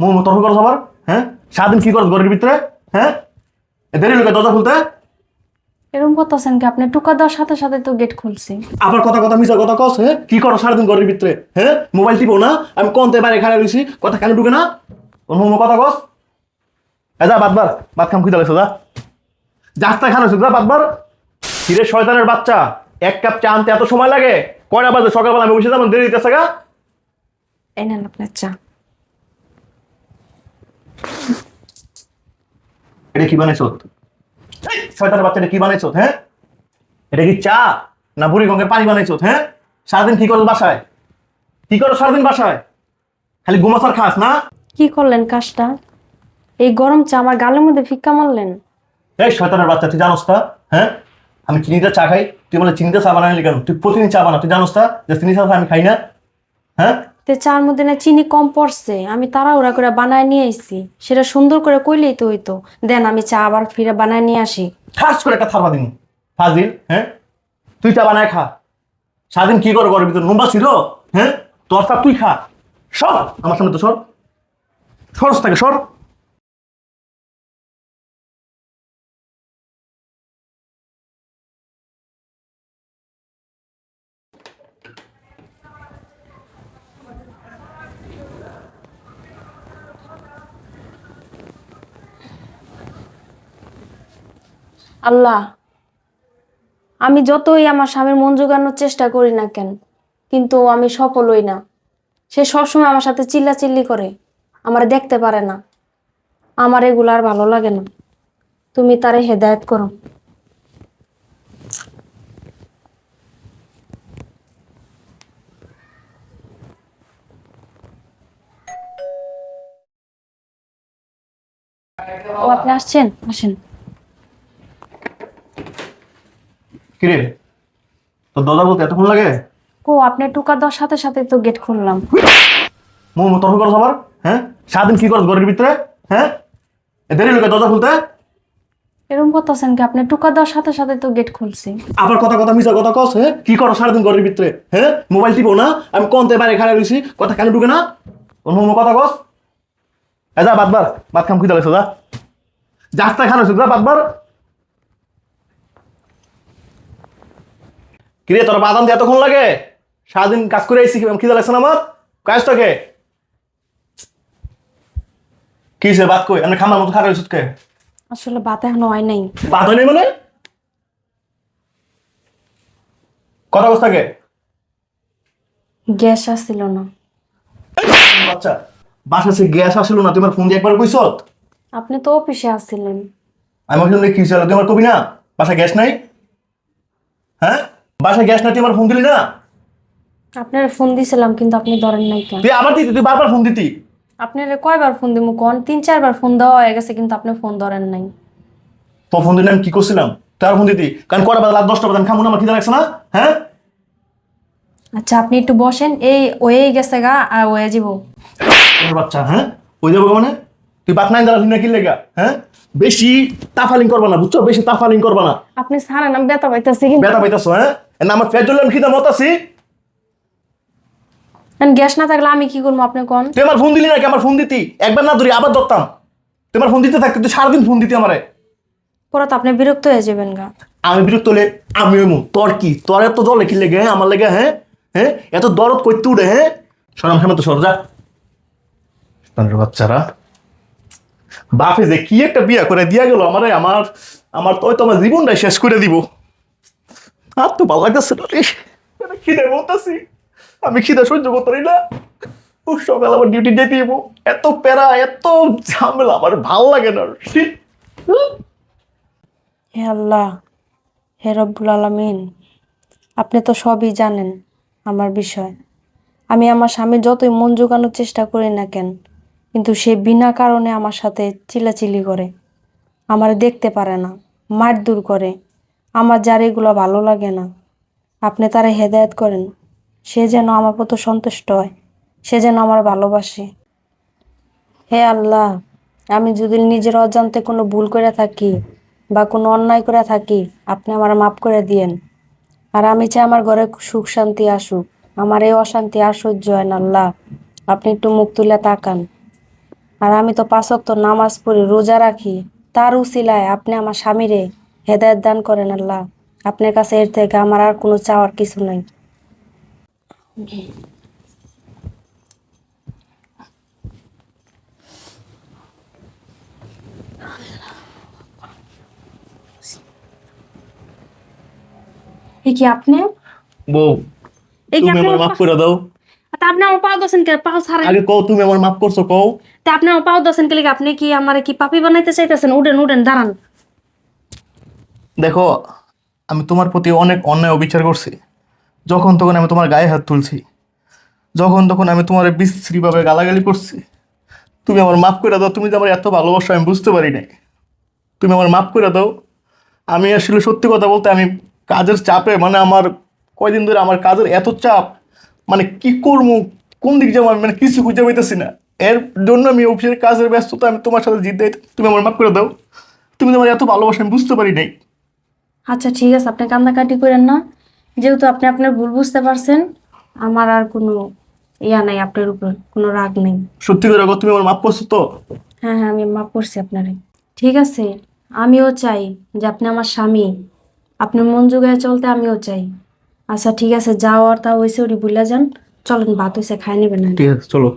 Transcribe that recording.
মো মো তর্ক করো সবার হ্যাঁ? সারাদিন কি করো ঘরের ভিতরে? হ্যাঁ? দেরি লোকে দরজা খুলতে? এরকম করতেছেন কি আপনি? টুকা দেওয়ার সাথে সাথে তো গেট খুলছি। আবার কথা কথা মিশা কথা কস হ্যাঁ? কি করো সারাদিন ঘরের ভিতরে? হ্যাঁ? মোবাইল টিপো না? আমি কোনতে বাইরে খাড়া রয়েছি কথা কেন ঢুকে না? কোন মো কথা কস। এ যা বাদবার বাদ খাম খুঁজে লাগছো যা। যাস্তা খান হয়েছে যা বাদবার হিরে শয়তানের বাচ্চা? এক কাপ চা আনতে এত সময় লাগে? কয়টা বাজে? সকালবেলা আমি বসে যাব দেরি দিতেছে গা। এই নেন আপনার চা। এটা কি বানাইছো? শয়তানের বাচ্চা এটা কি বানাইছো হ্যাঁ? এটা কি চা না বুড়ি গঙ্গের পানি বানাইছো হ্যাঁ? সারাদিন কি করো বাসায়? কি করো সারাদিন বাসায়? খালি ঘুমাসার খাস না? কি করলেন কাজটা? এই গরম চা আমার গালের মধ্যে ফিক্কা মারলেন? এই শয়তানের বাচ্চা তুই জানোস তা হ্যাঁ? আমি চিনিতে চা খাই তুই বলে চিনিতে চা বানাইলি কেন? তুই প্রতিদিন চা বানা তুই জানোস তা? যে চিনি চা আমি খাই না হ্যাঁ? তে চার মধ্যে না চিনি কম পড়ছে, আমি তারা ওরা করে বানায় নিয়ে আইছি। সেটা সুন্দর করে কইলেই তো হইতো। দেন আমি চা আবার ফিরে বানায় নিয়ে আসি। ঠাস করে একটা থারবা দিন ফাজিল হ্যাঁ? তুই চা বানায় খা। সারাদিন কি করে ঘরের ভিতরে? নুম্বা ছিল? হ্যাঁ? তোর তুই খা। সর, আমার সামনে তো সর। সরস থাকে সর। আল্লাহ, আমি যতই আমার স্বামীর মন জোগানোর চেষ্টা করি না কেন, কিন্তু আমি সফল হই না। সে সবসময় আমার সাথে চিল্লাচিল্লি করে, আমার দেখতে পারে না। আমার এগুলো আর ভালো লাগে না। তুমি তারে হেদায়ত করো। ও, আপনি আসছেন? আসেন। কিরে? তোর দরজা বলতে এতক্ষণ লাগে? ও আপনি টুকা দেওয়ার সাথে সাথে তো গেট খুললাম। মো মো তর্ক করো সবার হ্যাঁ? সারাদিন কি করো ঘরের ভিতরে? হ্যাঁ? এ দেরি লোকে দরজা খুলতে? এরকম করতেছেন কি? আপনি টুকা দেওয়ার সাথে সাথে তো গেট খুলছি। আবার কথা কথা মিশা কথা কস হ্যাঁ? কি করো সারাদিন ঘরের ভিতরে? হ্যাঁ? মোবাইল টিপো না? আমি কোনতে বাইরে খাড়া রয়েছি কথা কেন ঢুকে না? কোন মো কথা কস। এ যা বাদবার বাদ খাম খুঁজে লাগছো যা। যাস্তা খান হয়েছে যা বাদবার কিরে তোর বাদাম দিয়ে এতক্ষণ লাগে? সারাদিন কাজ করে আইসি খিদে লাগছে না আমার? কাজটাকে কি? সে বাদ কই? আমি খামার মতো খারাপ হয়েছে আসলে বাত এখনও হয় নাই। বাদ হয়নি মানে? কথা বস থাকে গ্যাস আসছিল না। বাচ্চা বাসা সে গ্যাস আসলো না তোমার ফোন দিয়ে একবার কইছ? আপনি তো অফিসে আসছিলেন আমি ভাবছিলাম কি ছিল তোমার কবি না? বাসা গ্যাস নাই? হ্যাঁ? বাসা গ্যাস নাই তুই আমার ফোন দিলি না? আপনার ফোন দিছিলাম কিন্তু আপনি ধরেন নাই কেন? তুই আবার দিতি তুই বারবার ফোন দিতি? আপনার কয়বার ফোন দিব কোন? তিন চারবার ফোন দেওয়া হয়ে গেছে কিন্তু আপনি ফোন ধরেন নাই। তো ফোন দিলে আমি কি করছিলাম? তার ফোন দিতি? কারণ কটা বাজে? রাত দশটা বাজে খামু না আমার খিদে লাগছে না? হ্যাঁ? আচ্ছা আপনি একটু বসেন এই ওয়ে গেছে গা আর ওয়ে যাব। বাচ্চা হ্যাঁ? ওই যাব মানে? তুই বাত নাই দাঁড়ালি না কি লেগা হ্যাঁ? বেশি তাফালিং করবা না বুঝছ? বেশি তাফালিং করবা না। আপনি সারা নাম ব্যথা পাইতেছি কিন্তু। বেটা পাইতাছো হ্যাঁ? না আমার আমি খিদে মত আছি। গ্যাস না থাকলে আমি কি করব আপনি কোন? তুই আমার ফোন দিলি নাকি? আমার ফোন দিতি। একবার না ধরি আবার ধরতাম। তুই আমার ফোন দিতে থাকতে তুই সারাদিন ফোন দিতি আমারে। পরে তো আপনি বিরক্ত হয়ে যাবেন গা। আমি বিরক্ত হলে আমি ওই তোর কি? তোর এত জল কি লেগে হ্যাঁ? আমার লেগে হ্যাঁ? হ্যাঁ? এত দরদ করতে উঠে হ্যাঁ? সরাম সামনে তো সর যা। বাচ্চারা। বাপে যে কি একটা বিয়া করে দিয়া গেল আমারে আমার আমার তো আমার জীবনটাই শেষ করে দিব। আর তো ভালো লাগতেছে না আমি খিদে বলতেছি। আমি খিদে সহ্য করতে পারি না। সকাল আমার ডিউটি যেতে দিব এত প্যারা এত ঝামেলা আমার ভালো লাগে না। হে আল্লাহ হে রব্বুল আলমিন আপনি তো সবই জানেন আমার বিষয়। আমি আমার স্বামীর যতই মন জোগানোর চেষ্টা করি না কেন কিন্তু সে বিনা কারণে আমার সাথে চিলাচিলি করে। আমার দেখতে পারে না মার দূর করে। আমার যার এগুলো ভালো লাগে না। আপনি তারা হেদায়েত করেন। সে যেন আমার প্রতি সন্তুষ্ট হয়। সে যেন আমার ভালোবাসে। হে আল্লাহ, আমি যদি নিজের অজান্তে কোনো ভুল করে থাকি বা কোনো অন্যায় করে থাকি, আপনি আমার মাফ করে দিয়েন। আর আমি চাই আমার ঘরে সুখ শান্তি আসুক। আমার এই অশান্তি আর সহ্য হয় না, আল্লাহ। আপনি একটু মুখ তুলে তাকান। আর আমি তো পাঁচক তো নামাজ পড়ি রোজা রাখি। তার উসিলায় আপনি আমার স্বামীরে হেদায়ত দান করেন আল্লাহ। আপনার কাছে এর থেকে আমার আর কোনো চাওয়ার কিছু নেই। এ কি আপনি? বউ এই কি তুমি আপনি আমার মাফ করে দাও। তা আপনি আমার পাও দছেন কে? পাও ছাড়েন। আগে কও তুমি আমার মাফ করছ কও। তা আপনি আমার পাও দছেন কে? আপনি কি আমার কি পাপি বানাইতে চাইতেছেন? উঠেন উঠেন দাঁড়ান। দেখো, আমি তোমার প্রতি অনেক অন্যায় অবিচার করছি। যখন তখন আমি তোমার গায়ে হাত তুলছি। যখন তখন আমি তোমার বিশ্রীভাবে গালাগালি করছি। তুমি আমার মাফ করে দাও, তুমি যে আমার এত ভালোবাসো, আমি বুঝতে পারি নাই। তুমি আমার মাফ করে দাও। আমি আসলে সত্যি কথা বলতে আমি কাজের চাপে মানে আমার কয়দিন ধরে আমার কাজের এত চাপ মানে কি করব, কোন দিক যাব আমি মানে কিছু খুঁজে পাইতেছি না। এর জন্য আমি অফিসের কাজের ব্যস্ততা আমি তোমার সাথে জিতে তুমি আমার মাফ করে দাও। তুমি আমার এত ভালোবাসা, আমি বুঝতে পারি নাই। আচ্ছা ঠিক আছে আপনি কান্দাকাটি করেন না। যেহেতু আপনি আপনার ভুল বুঝতে পারছেন আমার আর কোনো ইয়া নাই আপনার উপর কোনো রাগ নেই। সত্যি করে তুমি আমার মাফ করছ তো? হ্যাঁ হ্যাঁ আমি মাফ করছি আপনারে। ঠিক আছে আমিও চাই যে আপনি আমার স্বামী। আপনি মন জোগায় চলতে আমিও চাই। আচ্ছা ঠিক আছে যাওয়ার তা হয়েছে ওটি ভুলে যান। চলেন ভাত হয়েছে খাই নেবেন না ঠিক আছে চলো।